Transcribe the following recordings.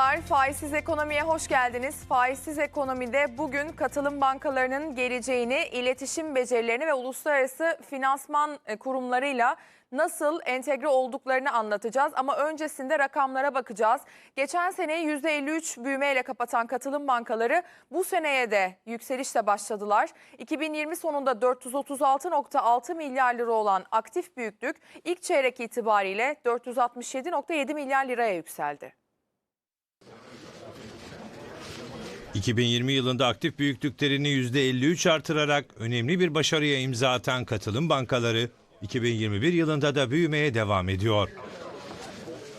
Merhabalar, Faizsiz Ekonomi'ye hoş geldiniz. Faizsiz Ekonomi'de bugün katılım bankalarının geleceğini, iletişim becerilerini ve uluslararası finansman e, kurumlarıyla nasıl entegre olduklarını anlatacağız. Ama öncesinde rakamlara bakacağız. Geçen seneyi %53 büyümeyle kapatan katılım bankaları bu seneye de yükselişle başladılar. 2020 sonunda 436.6 milyar lira olan aktif büyüklük ilk çeyrek itibariyle 467.7 milyar liraya yükseldi. 2020 yılında aktif büyüklüklerini %53 artırarak önemli bir başarıya imza atan katılım bankaları 2021 yılında da büyümeye devam ediyor.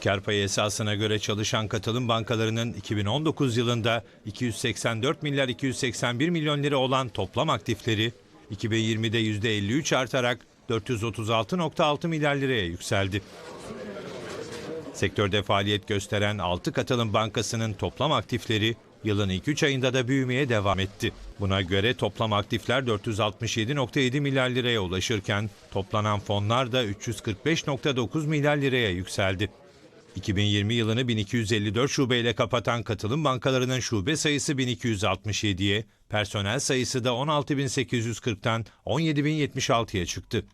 Kar payı esasına göre çalışan katılım bankalarının 2019 yılında 284 milyar 281 milyon lira olan toplam aktifleri 2020'de %53 artarak 436.6 milyar liraya yükseldi. Sektörde faaliyet gösteren 6 katılım bankasının toplam aktifleri yılın ilk 3 ayında da büyümeye devam etti. Buna göre toplam aktifler 467.7 milyar liraya ulaşırken toplanan fonlar da 345.9 milyar liraya yükseldi. 2020 yılını 1254 şubeyle kapatan katılım bankalarının şube sayısı 1267'ye, personel sayısı da 16.840'tan 17.076'ya çıktı.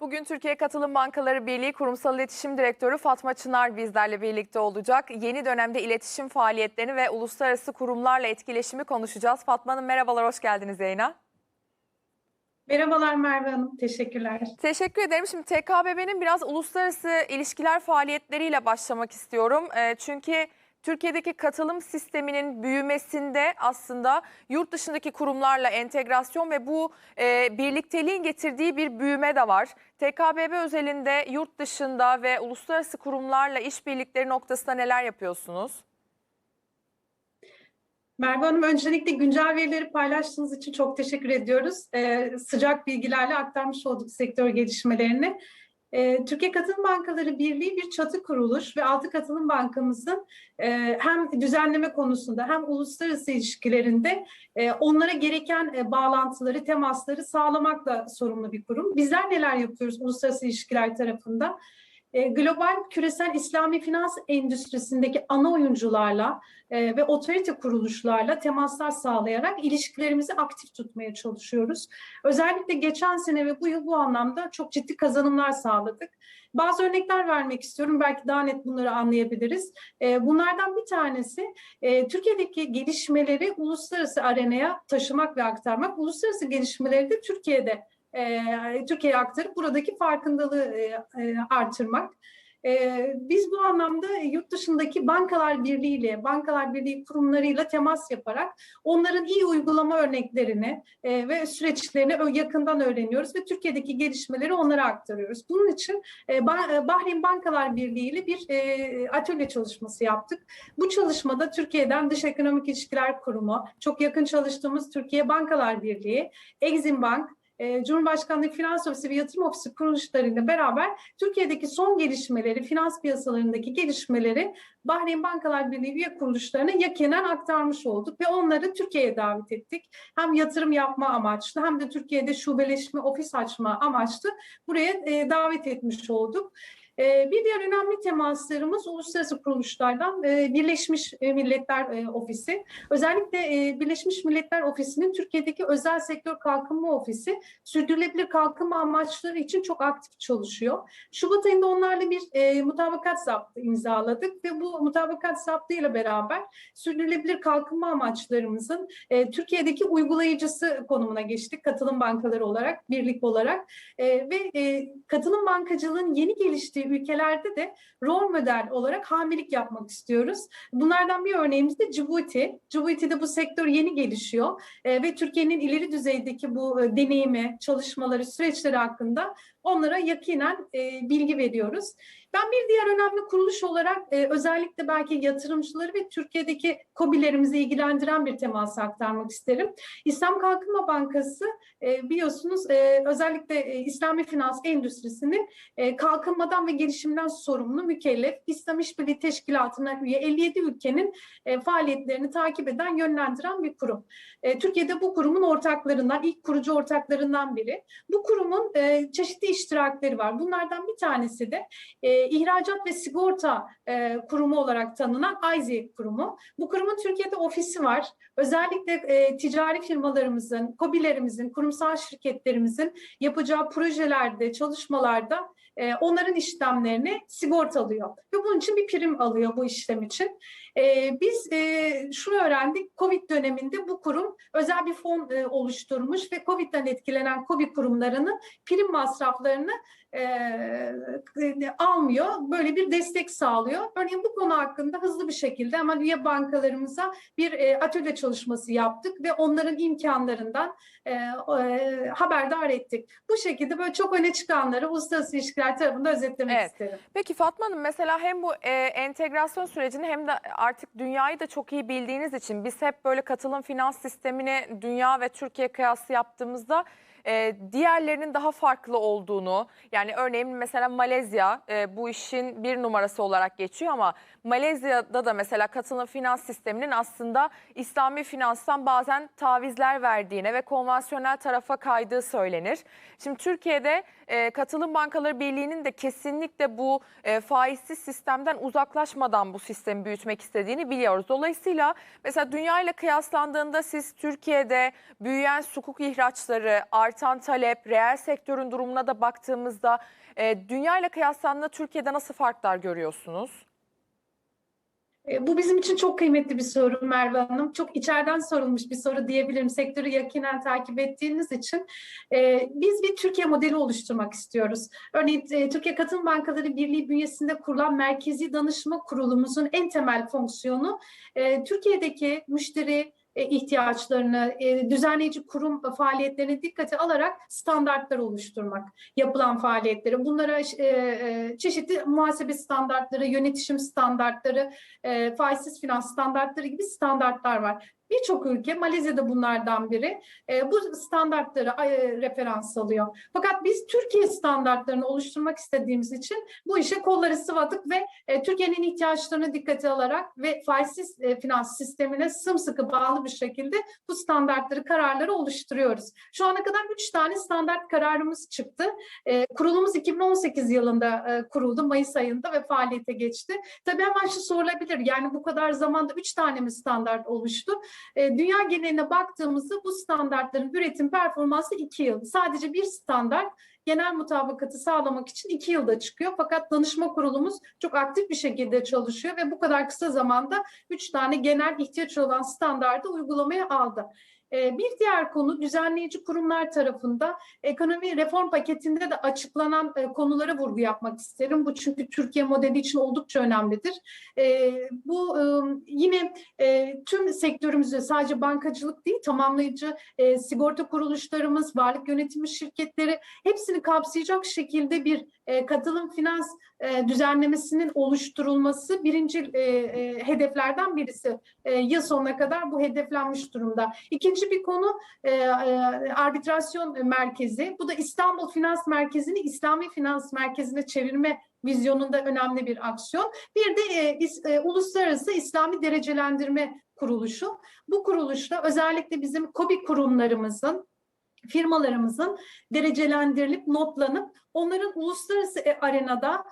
Bugün Türkiye Katılım Bankaları Birliği Kurumsal İletişim Direktörü Fatma Çınar bizlerle birlikte olacak. Yeni dönemde iletişim faaliyetlerini ve uluslararası kurumlarla etkileşimi konuşacağız. Fatma Hanım merhabalar, hoş geldiniz yayına. Merhabalar Merve Hanım, teşekkürler. Teşekkür ederim. Şimdi TKBB'nin biraz uluslararası ilişkiler faaliyetleriyle başlamak istiyorum. Ee, Çünkü Türkiye'deki katılım sisteminin büyümesinde aslında yurt dışındaki kurumlarla entegrasyon ve bu e, birlikteliğin getirdiği bir büyüme de var. TKBB özelinde yurt dışında ve uluslararası kurumlarla işbirlikleri noktasında neler yapıyorsunuz? Merve Hanım öncelikle güncel verileri paylaştığınız için çok teşekkür ediyoruz. Ee, sıcak bilgilerle aktarmış olduk sektör gelişmelerini. Ee, Türkiye Katılım Bankaları Birliği bir çatı kuruluş ve altı katılım bankamızın e, hem düzenleme konusunda hem uluslararası ilişkilerinde e, onlara gereken e, bağlantıları, temasları sağlamakla sorumlu bir kurum. Bizler neler yapıyoruz uluslararası ilişkiler tarafında? E, global küresel İslami finans endüstrisindeki ana oyuncularla e, ve otorite kuruluşlarla temaslar sağlayarak ilişkilerimizi aktif tutmaya çalışıyoruz. Özellikle geçen sene ve bu yıl bu anlamda çok ciddi kazanımlar sağladık. Bazı örnekler vermek istiyorum. Belki daha net bunları anlayabiliriz. E, bunlardan bir tanesi Türkiye'deki gelişmeleri uluslararası arenaya taşımak ve aktarmak. Uluslararası gelişmeleri de Türkiye'de Türkiye'ye aktarıp buradaki farkındalığı e, e, artırmak. E, biz bu anlamda yurt dışındaki bankalar birliğiyle, bankalar birliği kurumlarıyla temas yaparak onların iyi uygulama örneklerini e, ve süreçlerini yakından öğreniyoruz ve Türkiye'deki gelişmeleri onlara aktarıyoruz. Bunun için e, Bahreyn Bankalar Birliği ile bir e, atölye çalışması yaptık. Bu çalışmada Türkiye'den Dış Ekonomik İlişkiler Kurumu, çok yakın çalıştığımız Türkiye Bankalar Birliği, Exim Bank, e, Cumhurbaşkanlığı Finans Ofisi ve Yatırım Ofisi kuruluşlarıyla beraber Türkiye'deki son gelişmeleri, finans piyasalarındaki gelişmeleri Bahreyn Bankalar Birliği üye kuruluşlarına yakinen aktarmış olduk ve onları Türkiye'ye davet ettik. Hem yatırım yapma amaçlı hem de Türkiye'de şubeleşme, ofis açma amaçlı buraya e, davet etmiş olduk. Ee, bir diğer önemli temaslarımız uluslararası kuruluşlardan e, Birleşmiş Milletler e, Ofisi. Özellikle e, Birleşmiş Milletler Ofisi'nin Türkiye'deki özel sektör kalkınma ofisi sürdürülebilir kalkınma amaçları için çok aktif çalışıyor. Şubat ayında onlarla bir e, mutabakat zaptı imzaladık ve bu mutabakat zaptı ile beraber sürdürülebilir kalkınma amaçlarımızın Türkiye'deki uygulayıcısı konumuna geçtik katılım bankaları olarak, birlik olarak ve katılım bankacılığın yeni geliştiği ülkelerde de rol model olarak hamilelik yapmak istiyoruz. Bunlardan bir örneğimiz de Djibouti. Djibouti'de bu sektör yeni gelişiyor e, ve Türkiye'nin ileri düzeydeki bu e, deneyimi, çalışmaları, süreçleri hakkında onlara yakinen e, bilgi veriyoruz. Ben bir diğer önemli kuruluş olarak e, özellikle belki yatırımcıları ve Türkiye'deki COBİ'lerimizi ilgilendiren bir teması aktarmak isterim. İslam Kalkınma Bankası e, biliyorsunuz e, özellikle e, İslami finans endüstrisinin e, kalkınmadan ve gelişimden sorumlu mükellef İslam İşbirliği Teşkilatı'na üye 57 ülkenin e, faaliyetlerini takip eden, yönlendiren bir kurum. E, Türkiye'de bu kurumun ortaklarından, ilk kurucu ortaklarından biri. Bu kurumun e, çeşitli iştirakleri var. Bunlardan bir tanesi de e, ihracat ve sigorta e, kurumu olarak tanınan IZI kurumu. Bu kurumun Türkiye'de ofisi var. Özellikle e, ticari firmalarımızın, KOBİ'lerimizin, kurumsal şirketlerimizin yapacağı projelerde, çalışmalarda e, onların işlemlerini sigortalıyor. Ve bunun için bir prim alıyor bu işlem için. E, biz e, şunu öğrendik, COVID döneminde bu kurum özel bir fon e, oluşturmuş ve COVID'den etkilenen KOBİ kurumlarının prim masraflarını e, e, almıyor. Böyle bir destek sağlıyor. Örneğin bu konu hakkında hızlı bir şekilde hemen üye bankalarımıza bir e, atölye çalışması yaptık ve onların imkanlarından e, e, haberdar ettik. Bu şekilde böyle çok öne çıkanları uluslararası ilişkiler tarafında özetlemek Evet. isterim. Peki Fatma Hanım mesela hem bu e, entegrasyon sürecini hem de artık dünyayı da çok iyi bildiğiniz için biz hep böyle katılım finans sistemini dünya ve Türkiye kıyası yaptığımızda e, diğerlerinin daha farklı olduğunu yani örneğin mesela Malezya e, bu işin bir numarası olarak geçiyor ama Malezya'da da mesela katılım finans sisteminin aslında İslami finanstan bazen tavizler verdiğine ve konvansiyonel tarafa kaydığı söylenir. Şimdi Türkiye'de e, Katılım Bankaları Birliği'nin de kesinlikle bu e, faizsiz sistemden uzaklaşmadan bu sistemi büyütmek istediğini biliyoruz. Dolayısıyla mesela dünya ile kıyaslandığında siz Türkiye'de büyüyen sukuk ihraçları, artan talep, reel sektörün durumuna da baktığımızda e, dünya ile kıyaslandığında Türkiye'de nasıl farklar görüyorsunuz? E, Bu bizim için çok kıymetli bir soru Merve Hanım. Çok içeriden sorulmuş bir soru diyebilirim. Sektörü yakinen takip ettiğiniz için. E, Biz bir Türkiye modeli oluşturmak istiyoruz. Örneğin e, Türkiye Katılım Bankaları Birliği bünyesinde kurulan Merkezi Danışma Kurulumuzun en temel fonksiyonu Türkiye'deki müşteri ihtiyaçlarını, e, düzenleyici kurum faaliyetlerini dikkate alarak standartlar oluşturmak, yapılan faaliyetleri. Bunlara e, e, çeşitli muhasebe standartları, yönetişim standartları, e, faizsiz finans standartları gibi standartlar var. Birçok ülke, Malezya'da bunlardan biri, e, bu standartları e, referans alıyor. Fakat biz Türkiye standartlarını oluşturmak istediğimiz için bu işe kolları sıvadık ve e, Türkiye'nin ihtiyaçlarını dikkate alarak ve faizsiz finans sistemine sımsıkı bağlı bir şekilde bu standartları, kararları oluşturuyoruz. Şu ana kadar üç tane standart kararımız çıktı. Kurulumuz 2018 yılında kuruldu, Mayıs ayında ve faaliyete geçti. Tabii hemen şu sorulabilir, yani bu kadar zamanda üç tane mi standart oluştu? E, dünya geneline baktığımızda bu standartların üretim performansı iki yıl. Sadece bir standart genel mutabakatı sağlamak için iki yılda çıkıyor. Fakat danışma kurulumuz çok aktif bir şekilde çalışıyor ve bu kadar kısa zamanda üç tane genel ihtiyaç olan standardı uygulamaya aldı. Ee, Bir diğer konu düzenleyici kurumlar tarafında ekonomi reform paketinde de açıklanan e, konulara vurgu yapmak isterim. Bu çünkü Türkiye modeli için oldukça önemlidir. Ee, Bu e, yine e, tüm sektörümüzde sadece bankacılık değil tamamlayıcı sigorta kuruluşlarımız, varlık yönetimi şirketleri hepsini kapsayacak şekilde bir katılım finans düzenlemesinin oluşturulması birinci hedeflerden birisi. Yıl sonuna kadar bu hedeflenmiş durumda. İkinci bir konu e, e, arbitrasyon merkezi. Bu da İstanbul Finans Merkezi'ni İslami Finans Merkezi'ne çevirme vizyonunda önemli bir aksiyon. Bir de e, is- e, Uluslararası İslami Derecelendirme Kuruluşu. Bu kuruluşla özellikle bizim KOBİ kurumlarımızın firmalarımızın derecelendirilip notlanıp onların uluslararası e, arenada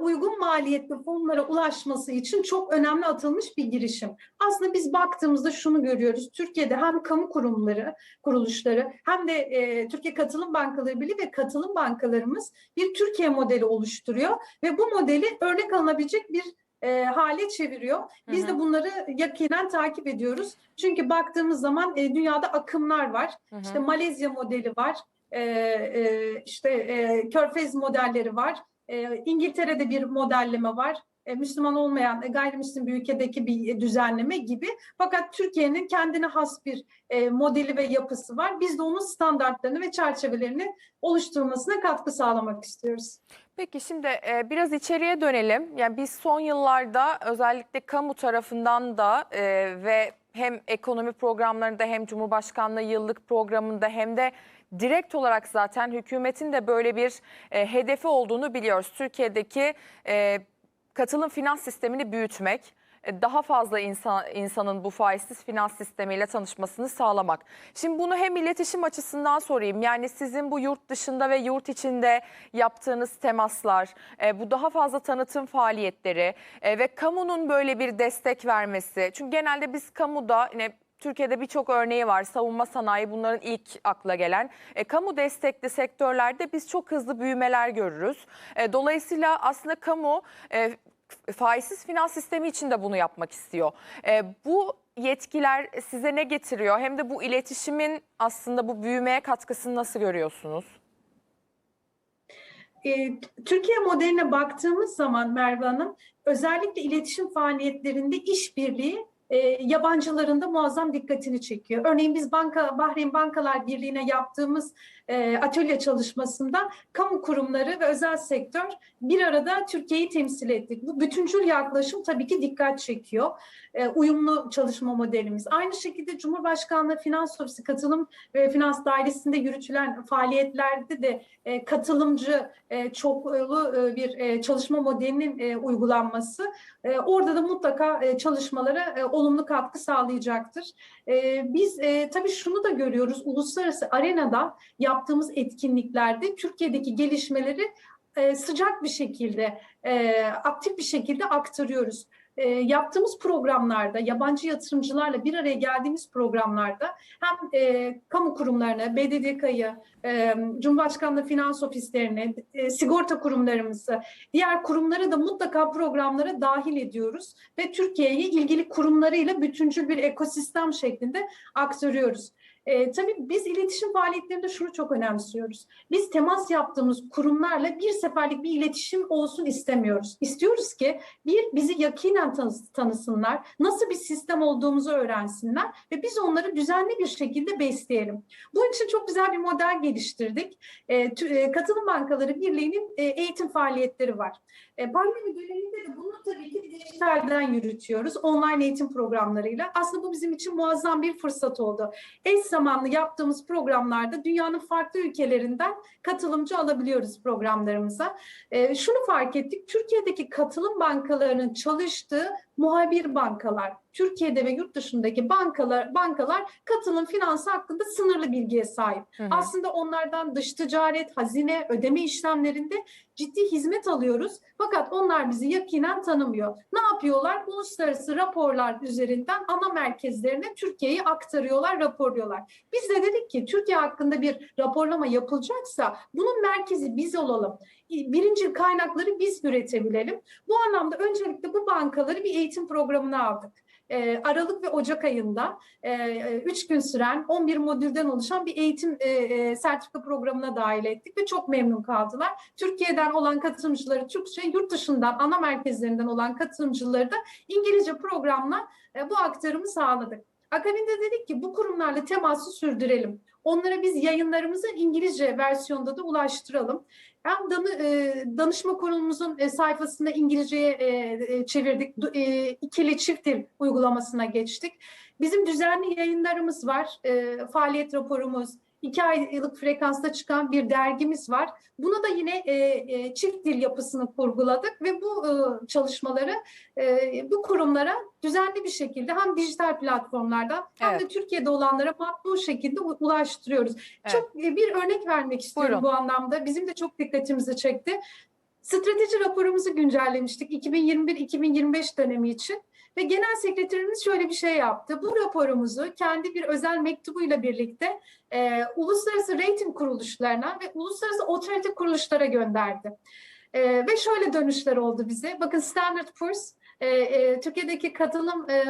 uygun maliyetli fonlara ulaşması için çok önemli atılmış bir girişim. Aslında biz baktığımızda şunu görüyoruz. Türkiye'de hem kamu kurumları, kuruluşları hem de e, Türkiye Katılım Bankaları Birliği ve katılım bankalarımız bir Türkiye modeli oluşturuyor ve bu modeli örnek alınabilecek bir e, hale çeviriyor. Biz Hı hı. de bunları yakinen takip ediyoruz. Çünkü baktığımız zaman e, dünyada akımlar var. Hı hı. İşte Malezya modeli var. E, e, işte e, Körfez modelleri var. E, İngiltere'de bir modelleme var. E, Müslüman olmayan e, gayrimüslim bir ülkedeki bir e, düzenleme gibi. Fakat Türkiye'nin kendine has bir e, modeli ve yapısı var. Biz de onun standartlarını ve çerçevelerini oluşturmasına katkı sağlamak istiyoruz. Peki şimdi e, biraz içeriye dönelim. Yani biz son yıllarda özellikle kamu tarafından da e, ve hem ekonomi programlarında hem Cumhurbaşkanlığı yıllık programında hem de direkt olarak zaten hükümetin de böyle bir e, hedefi olduğunu biliyoruz. Türkiye'deki e, katılım finans sistemini büyütmek e, daha fazla insan, insanın bu faizsiz finans sistemiyle tanışmasını sağlamak. Şimdi bunu hem iletişim açısından sorayım. Yani sizin bu yurt dışında ve yurt içinde yaptığınız temaslar, e, bu daha fazla tanıtım faaliyetleri e, ve kamunun böyle bir destek vermesi. Çünkü genelde biz kamuda yine Türkiye'de birçok örneği var. Savunma sanayi bunların ilk akla gelen. E, kamu destekli sektörlerde biz çok hızlı büyümeler görürüz. E, dolayısıyla aslında kamu e, faizsiz finans sistemi için de bunu yapmak istiyor. E, bu yetkiler size ne getiriyor? Hem de bu iletişimin aslında bu büyümeye katkısını nasıl görüyorsunuz? E, Türkiye modeline baktığımız zaman Merve Hanım özellikle iletişim faaliyetlerinde işbirliği e, yabancıların da muazzam dikkatini çekiyor. Örneğin biz banka Bahreyn Bankalar Birliği'ne yaptığımız e, atölye çalışmasında kamu kurumları ve özel sektör bir arada Türkiye'yi temsil ettik. Bu bütüncül yaklaşım tabii ki dikkat çekiyor. E, uyumlu çalışma modelimiz. Aynı şekilde Cumhurbaşkanlığı Finans Ofisi katılım ve finans dairesinde yürütülen faaliyetlerde de e, katılımcı e, çoklu e, bir çalışma modelinin uygulanması orada da mutlaka e, çalışmalara olumlu katkı sağlayacaktır. Biz tabii şunu da görüyoruz uluslararası arenada yaptığımız etkinliklerde Türkiye'deki gelişmeleri sıcak bir şekilde, aktif bir şekilde aktarıyoruz. E, yaptığımız programlarda, yabancı yatırımcılarla bir araya geldiğimiz programlarda hem e, kamu kurumlarını, BDDK'yı, e, Cumhurbaşkanlığı Finans Ofislerini, e, sigorta kurumlarımızı, diğer kurumları da mutlaka programlara dahil ediyoruz ve Türkiye'yi ilgili kurumlarıyla bütüncül bir ekosistem şeklinde aktarıyoruz. E, tabii biz iletişim faaliyetlerinde şunu çok önemsiyoruz. Biz temas yaptığımız kurumlarla bir seferlik bir iletişim olsun istemiyoruz. İstiyoruz ki bir bizi yakinen tanı- tanısınlar, nasıl bir sistem olduğumuzu öğrensinler ve biz onları düzenli bir şekilde besleyelim. Bunun için çok güzel bir model geliştirdik. E, e, Katılım Bankaları Birliği'nin e, eğitim faaliyetleri var. E, pandemi döneminde de bunu tabii ki dijitalden yürütüyoruz. Online eğitim programlarıyla. Aslında bu bizim için muazzam bir fırsat oldu. Eş zamanlı yaptığımız programlarda dünyanın farklı ülkelerinden katılımcı alabiliyoruz programlarımıza. E, şunu fark ettik. Türkiye'deki katılım bankalarının çalıştığı muhabir bankalar, Türkiye'de ve yurt dışındaki bankalar bankalar katılım finansı hakkında sınırlı bilgiye sahip. Hı hı. Aslında onlardan dış ticaret, hazine, ödeme işlemlerinde ciddi hizmet alıyoruz. Fakat onlar bizi yakinen tanımıyor. Ne yapıyorlar? Uluslararası raporlar üzerinden ana merkezlerine Türkiye'yi aktarıyorlar, raporluyorlar. Biz de dedik ki Türkiye hakkında bir raporlama yapılacaksa bunun merkezi biz olalım. Birinci kaynakları biz üretebilelim. Bu anlamda öncelikle bu bankaları bir eğitim programına aldık. Ee, Aralık ve Ocak ayında 3 gün süren 11 modülden oluşan bir eğitim e, e, sertifika programına dahil ettik ve çok memnun kaldılar. Türkiye'den olan katılımcıları Türkçe, yurt dışından ana merkezlerinden olan katılımcıları da İngilizce programla e, bu aktarımı sağladık. Akabinde dedik ki bu kurumlarla teması sürdürelim. Onlara biz yayınlarımızı İngilizce versiyonda da ulaştıralım. Hem danı, e, danışma kurulumuzun e, sayfasında İngilizceye e, e, çevirdik. E, ikili çift dil uygulamasına geçtik. Bizim düzenli yayınlarımız var. E, faaliyet raporumuz, iki aylık frekansta çıkan bir dergimiz var. Buna da yine e, e, çift dil yapısını kurguladık ve bu e, çalışmaları e, bu kurumlara düzenli bir şekilde hem dijital platformlarda hem Evet. de Türkiye'de olanlara matbu şekilde ulaştırıyoruz. Evet. Çok e, bir örnek vermek istiyorum Buyurun. bu anlamda. Bizim de çok dikkatimizi çekti. Strateji raporumuzu güncellemiştik 2021-2025 dönemi için ve genel sekreterimiz şöyle bir şey yaptı. Bu raporumuzu kendi bir özel mektubuyla birlikte e, uluslararası rating kuruluşlarına ve uluslararası otorite kuruluşlara gönderdi. E, ve şöyle dönüşler oldu bize. Bakın Standard Poor's e, e, Türkiye'deki katılım e,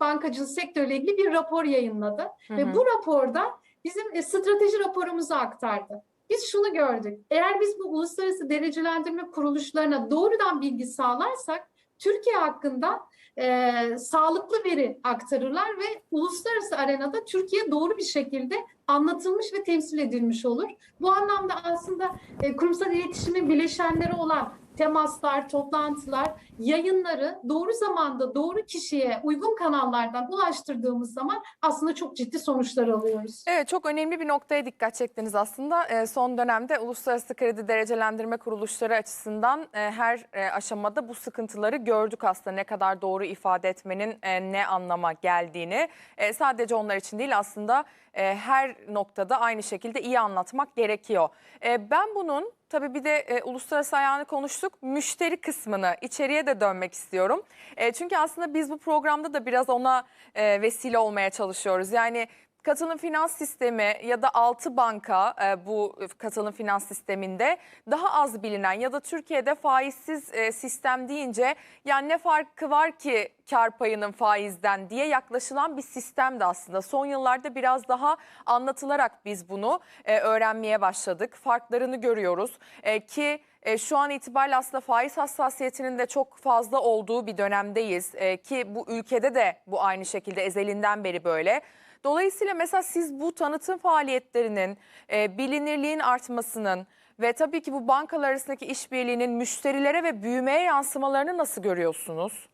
bankacılık sektörüyle ilgili bir rapor yayınladı. Hı Ve hı. bu raporda bizim e, strateji raporumuzu aktardı. Biz şunu gördük. Eğer biz bu uluslararası derecelendirme kuruluşlarına doğrudan bilgi sağlarsak Türkiye hakkında e, sağlıklı veri aktarırlar ve uluslararası arenada Türkiye doğru bir şekilde anlatılmış ve temsil edilmiş olur. Bu anlamda aslında e, kurumsal iletişimin bileşenleri olan temaslar, toplantılar, yayınları doğru zamanda doğru kişiye uygun kanallardan ulaştırdığımız zaman aslında çok ciddi sonuçlar alıyoruz. Evet çok önemli bir noktaya dikkat çektiniz aslında. Ee, son dönemde uluslararası kredi derecelendirme kuruluşları açısından e, her e, aşamada bu sıkıntıları gördük aslında. Ne kadar doğru ifade etmenin e, ne anlama geldiğini. Sadece onlar için değil aslında her noktada aynı şekilde iyi anlatmak gerekiyor. Ben bunun tabii bir de e, uluslararası ayağını konuştuk. Müşteri kısmını içeriye de dönmek istiyorum. E, çünkü aslında biz bu programda da biraz ona e, vesile olmaya çalışıyoruz. Yani katılım finans sistemi ya da altı banka e, bu katılım finans sisteminde daha az bilinen ya da Türkiye'de faizsiz e, sistem deyince yani ne farkı var ki kar payının faizden diye yaklaşılan bir sistem de aslında. Son yıllarda biraz daha anlatılarak biz bunu e, öğrenmeye başladık. Farklarını görüyoruz E, ki e, şu an itibariyle aslında faiz hassasiyetinin de çok fazla olduğu bir dönemdeyiz. E, ki bu ülkede de bu aynı şekilde ezelinden beri böyle. Dolayısıyla mesela siz bu tanıtım faaliyetlerinin, e, bilinirliğin artmasının ve tabii ki bu bankalar arasındaki işbirliğinin müşterilere ve büyümeye yansımalarını nasıl görüyorsunuz?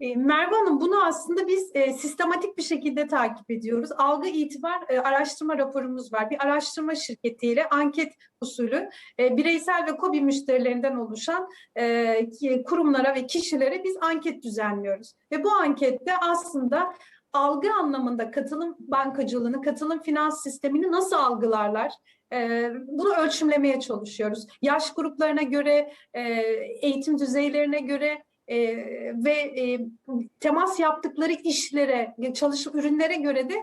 E, Merve Hanım bunu aslında biz e, sistematik bir şekilde takip ediyoruz. Algı itibar e, araştırma raporumuz var. Bir araştırma şirketiyle anket usulü e, bireysel ve KOBİ müşterilerinden oluşan e, kurumlara ve kişilere biz anket düzenliyoruz. Ve bu ankette aslında algı anlamında katılım bankacılığını, katılım finans sistemini nasıl algılarlar? E, bunu ölçümlemeye çalışıyoruz. Yaş gruplarına göre, e, eğitim düzeylerine göre, e, ve e, temas yaptıkları işlere, çalışım ürünlere göre de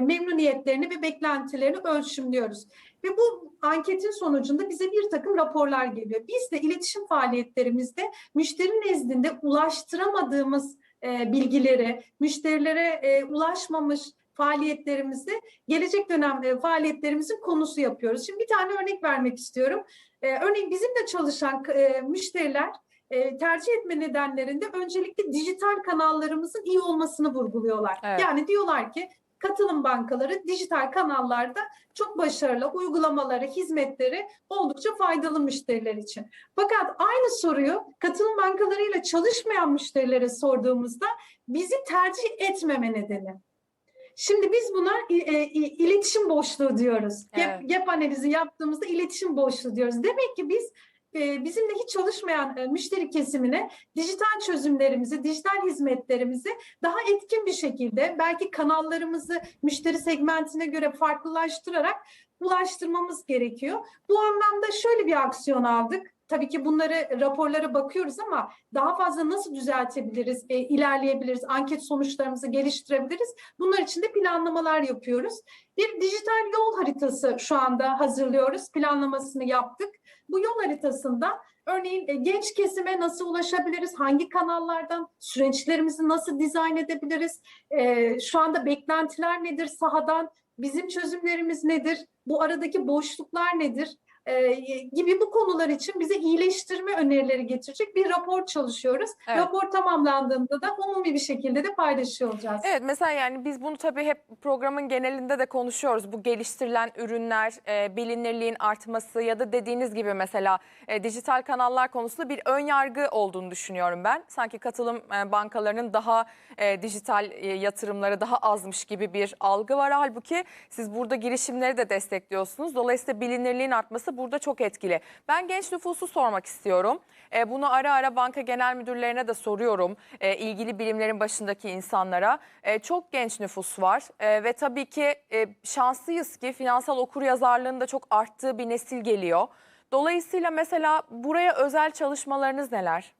memnuniyetlerini ve beklentilerini ölçümlüyoruz. Ve bu anketin sonucunda bize bir takım raporlar geliyor. Biz de iletişim faaliyetlerimizde müşteri nezdinde ulaştıramadığımız e, bilgileri, müşterilere e, ulaşmamış faaliyetlerimizde gelecek dönem e, faaliyetlerimizin konusu yapıyoruz. Şimdi bir tane örnek vermek istiyorum. E, örneğin bizimle çalışan e, müşteriler e, tercih etme nedenlerinde öncelikle dijital kanallarımızın iyi olmasını vurguluyorlar. Evet. Yani diyorlar ki katılım bankaları dijital kanallarda çok başarılı, uygulamaları, hizmetleri oldukça faydalı müşteriler için. Fakat aynı soruyu katılım bankalarıyla çalışmayan müşterilere sorduğumuzda bizi tercih etmeme nedeni. Şimdi biz buna e, i- iletişim boşluğu diyoruz. Gap, Evet. gap analizi yaptığımızda iletişim boşluğu diyoruz. Demek ki biz e, bizimle hiç çalışmayan e, müşteri kesimine dijital çözümlerimizi, dijital hizmetlerimizi daha etkin bir şekilde belki kanallarımızı müşteri segmentine göre farklılaştırarak ulaştırmamız gerekiyor. Bu anlamda şöyle bir aksiyon aldık. Tabii ki bunları raporlara bakıyoruz ama daha fazla nasıl düzeltebiliriz, e, ilerleyebiliriz, anket sonuçlarımızı geliştirebiliriz. Bunlar için de planlamalar yapıyoruz. Bir dijital yol haritası şu anda hazırlıyoruz. Planlamasını yaptık. Bu yol haritasında örneğin e, genç kesime nasıl ulaşabiliriz? Hangi kanallardan? Süreçlerimizi nasıl dizayn edebiliriz? E, şu anda beklentiler nedir sahadan? Bizim çözümlerimiz nedir? Bu aradaki boşluklar nedir? E, gibi bu konular için bize iyileştirme önerileri getirecek bir rapor çalışıyoruz. Evet. Rapor tamamlandığında da umumi bir şekilde de paylaşıyor olacağız. Evet mesela yani biz bunu tabii hep programın genelinde de konuşuyoruz. Bu geliştirilen ürünler, e, bilinirliğin artması ya da dediğiniz gibi mesela e, dijital kanallar konusunda bir ön yargı olduğunu düşünüyorum ben. Sanki katılım e, bankalarının daha e, dijital e, yatırımları daha azmış gibi bir algı var. Halbuki siz burada girişimleri de destekliyorsunuz. Dolayısıyla bilinirliğin artması burada çok etkili. Ben genç nüfusu sormak istiyorum. E, bunu ara ara banka genel müdürlerine de soruyorum. E, ilgili bilimlerin başındaki insanlara. E, çok genç nüfus var E, ve tabii ki e, şanslıyız ki finansal okuryazarlığın da çok arttığı bir nesil geliyor. Dolayısıyla mesela buraya özel çalışmalarınız neler?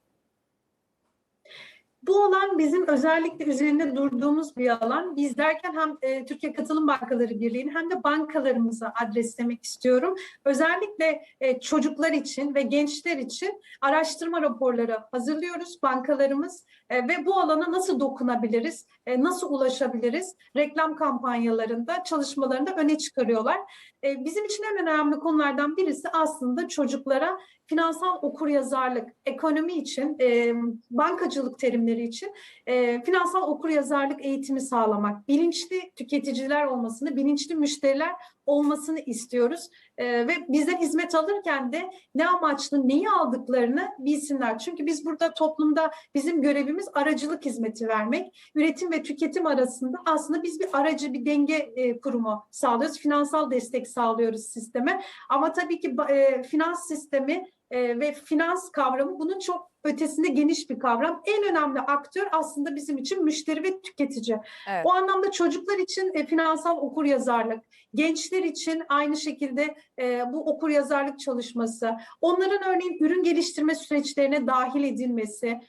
Bu alan bizim özellikle üzerinde durduğumuz bir alan. Biz derken hem e, Türkiye Katılım Bankaları Birliği'ni hem de bankalarımıza adreslemek istiyorum. Özellikle e, çocuklar için ve gençler için araştırma raporları hazırlıyoruz bankalarımız E, ve bu alana nasıl dokunabiliriz, e, nasıl ulaşabiliriz? Reklam kampanyalarında, çalışmalarında öne çıkarıyorlar. E, bizim için en önemli konulardan birisi aslında çocuklara finansal okuryazarlık, ekonomi için e, bankacılık terimleri için e, finansal okuryazarlık eğitimi sağlamak, bilinçli tüketiciler olmasını, bilinçli müşteriler olmasını istiyoruz. E, ve bizden hizmet alırken de ne amaçlı, neyi aldıklarını bilsinler. Çünkü biz burada toplumda bizim görevimiz aracılık hizmeti vermek. Üretim ve tüketim arasında aslında biz bir aracı, bir denge e, kurumu sağlıyoruz. Finansal destek sağlıyoruz sisteme. Ama tabii ki e, finans sistemi e, ve finans kavramı bunun çok ötesinde geniş bir kavram. En önemli aktör aslında bizim için müşteri ve tüketici. Evet. O anlamda çocuklar için e, finansal okuryazarlık, gençler için aynı şekilde e, bu okuryazarlık çalışması, onların örneğin ürün geliştirme süreçlerine dahil edilmesi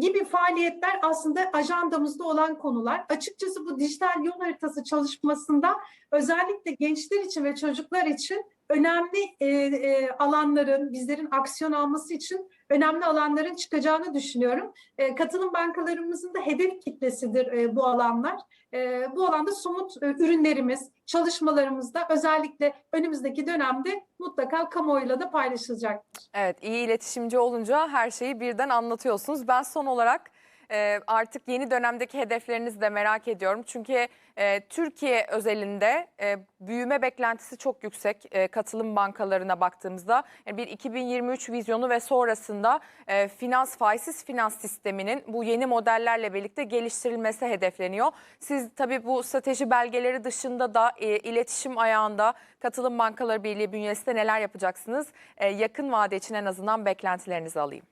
gibi faaliyetler aslında ajandamızda olan konular. Açıkçası bu dijital yol haritası çalışmasında özellikle gençler için ve çocuklar için önemli e, e, alanların, bizlerin aksiyon alması için önemli alanların çıkacağını düşünüyorum. E, katılım bankalarımızın da hedef kitlesidir e, bu alanlar. E, bu alanda somut e, ürünlerimiz, çalışmalarımızda özellikle önümüzdeki dönemde mutlaka kamuoyuyla da paylaşılacaktır. Evet, iyi iletişimci olunca her şeyi birden anlatıyorsunuz. Ben son olarak e, artık yeni dönemdeki hedeflerinizi de merak ediyorum. Çünkü e, Türkiye özelinde e, büyüme beklentisi çok yüksek e, katılım bankalarına baktığımızda. Bir 2023 vizyonu ve sonrasında finans faizsiz finans sisteminin bu yeni modellerle birlikte geliştirilmesi hedefleniyor. Siz tabii bu strateji belgeleri dışında da iletişim ayağında Katılım Bankaları Birliği bünyesinde neler yapacaksınız? Yakın vade için en azından beklentilerinizi alayım.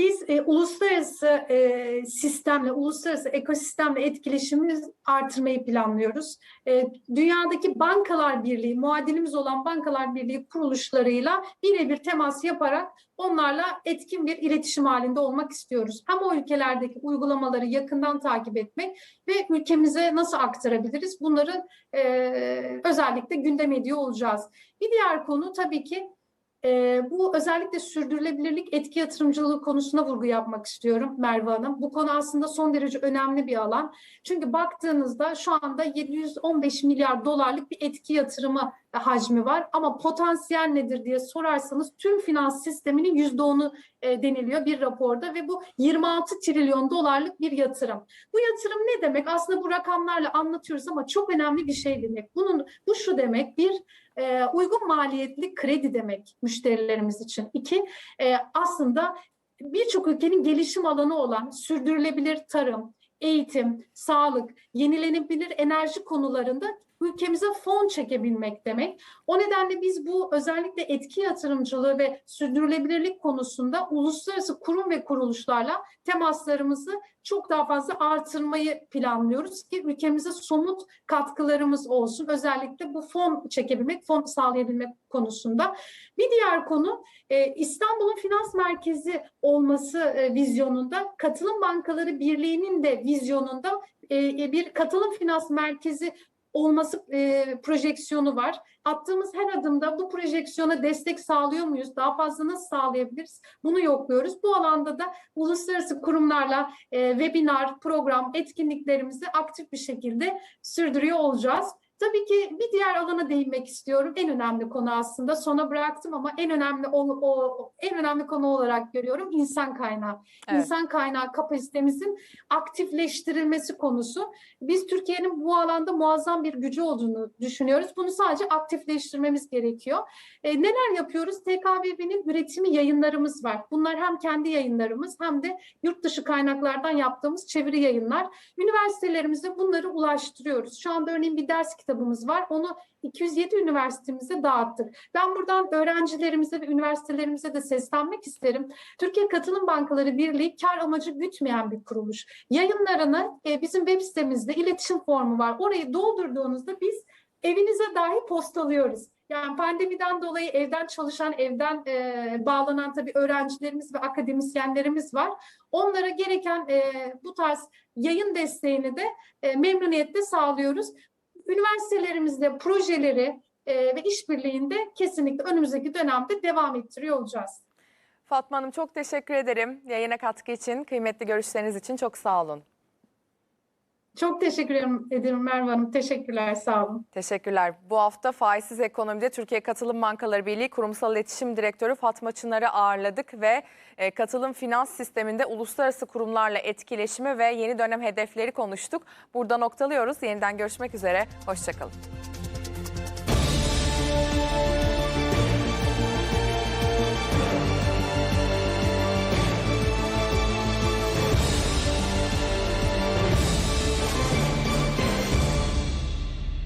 Biz e, uluslararası e, sistemle, uluslararası ekosistemle etkileşimimizi artırmayı planlıyoruz. E, dünyadaki bankalar birliği, muadilimiz olan bankalar birliği kuruluşlarıyla birebir temas yaparak onlarla etkin bir iletişim halinde olmak istiyoruz. Hem o ülkelerdeki uygulamaları yakından takip etmek ve ülkemize nasıl aktarabiliriz? Bunların e, özellikle gündem ediyor olacağız. Bir diğer konu tabii ki ee, bu özellikle sürdürülebilirlik etki yatırımcılığı konusuna vurgu yapmak istiyorum Merve Hanım. Bu konu aslında son derece önemli bir alan. Çünkü baktığınızda şu anda 715 milyar dolarlık bir etki yatırımı hacmi var. Ama potansiyel nedir diye sorarsanız tüm finans sisteminin %10'u e, deniliyor bir raporda ve bu 26 trilyon dolarlık bir yatırım. Bu yatırım ne demek? Aslında bu rakamlarla anlatıyoruz ama çok önemli bir şey demek. Bunun bu şu demek bir e, uygun maliyetli kredi demek müşterilerimiz için. İki, e, aslında birçok ülkenin gelişim alanı olan sürdürülebilir tarım, eğitim, sağlık, yenilenebilir enerji konularında ülkemize fon çekebilmek demek. O nedenle biz bu özellikle etki yatırımcılığı ve sürdürülebilirlik konusunda uluslararası kurum ve kuruluşlarla temaslarımızı çok daha fazla artırmayı planlıyoruz ki ülkemize somut katkılarımız olsun. Özellikle bu fon çekebilmek, fon sağlayabilmek konusunda. Bir diğer konu e, İstanbul'un finans merkezi olması e, vizyonunda, Katılım Bankaları Birliği'nin de vizyonunda e, bir katılım finans merkezi olması e, projeksiyonu var. Attığımız her adımda bu projeksiyona destek sağlıyor muyuz? Daha fazla nasıl sağlayabiliriz? Bunu yokluyoruz. Bu alanda da uluslararası kurumlarla e, webinar, program, etkinliklerimizi aktif bir şekilde sürdürüyor olacağız. Tabii ki bir diğer alana değinmek istiyorum. En önemli konu aslında sona bıraktım ama en önemli o, o en önemli konu olarak görüyorum insan kaynağı. Evet. İnsan kaynağı kapasitemizin aktifleştirilmesi konusu. Biz Türkiye'nin bu alanda muazzam bir gücü olduğunu düşünüyoruz. Bunu sadece aktifleştirmemiz gerekiyor. E, neler yapıyoruz? TKBB'nin üretimi yayınlarımız var. Bunlar hem kendi yayınlarımız hem de yurt dışı kaynaklardan yaptığımız çeviri yayınlar. Üniversitelerimize bunları ulaştırıyoruz. Şu anda örneğin bir ders kitabımız var. Onu 207 üniversitemize dağıttık. Ben buradan öğrencilerimize ve üniversitelerimize de seslenmek isterim. Türkiye Katılım Bankaları Birliği kar amacı gütmeyen bir kuruluş. Yayınlarını e, bizim web sitemizde iletişim formu var. Orayı doldurduğunuzda biz evinize dahi postalıyoruz. Yani pandemiden dolayı evden çalışan, evden e, bağlanan tabii öğrencilerimiz ve akademisyenlerimiz var. Onlara gereken e, bu tarz yayın desteğini de e, memnuniyetle sağlıyoruz. Üniversitelerimizde projeleri e, ve işbirliğinde kesinlikle önümüzdeki dönemde devam ettiriyor olacağız. Fatma Hanım çok teşekkür ederim yayına katkı için, kıymetli görüşleriniz için çok sağ olun. Çok teşekkür ederim, Merve Hanım. Teşekkürler, sağ olun. Teşekkürler. Bu hafta faizsiz ekonomide Türkiye Katılım Bankaları Birliği Kurumsal İletişim Direktörü Fatma Çınar'ı ağırladık ve e, katılım finans sisteminde uluslararası kurumlarla etkileşimi ve yeni dönem hedefleri konuştuk. Burada noktalıyoruz. Yeniden görüşmek üzere. Hoşçakalın.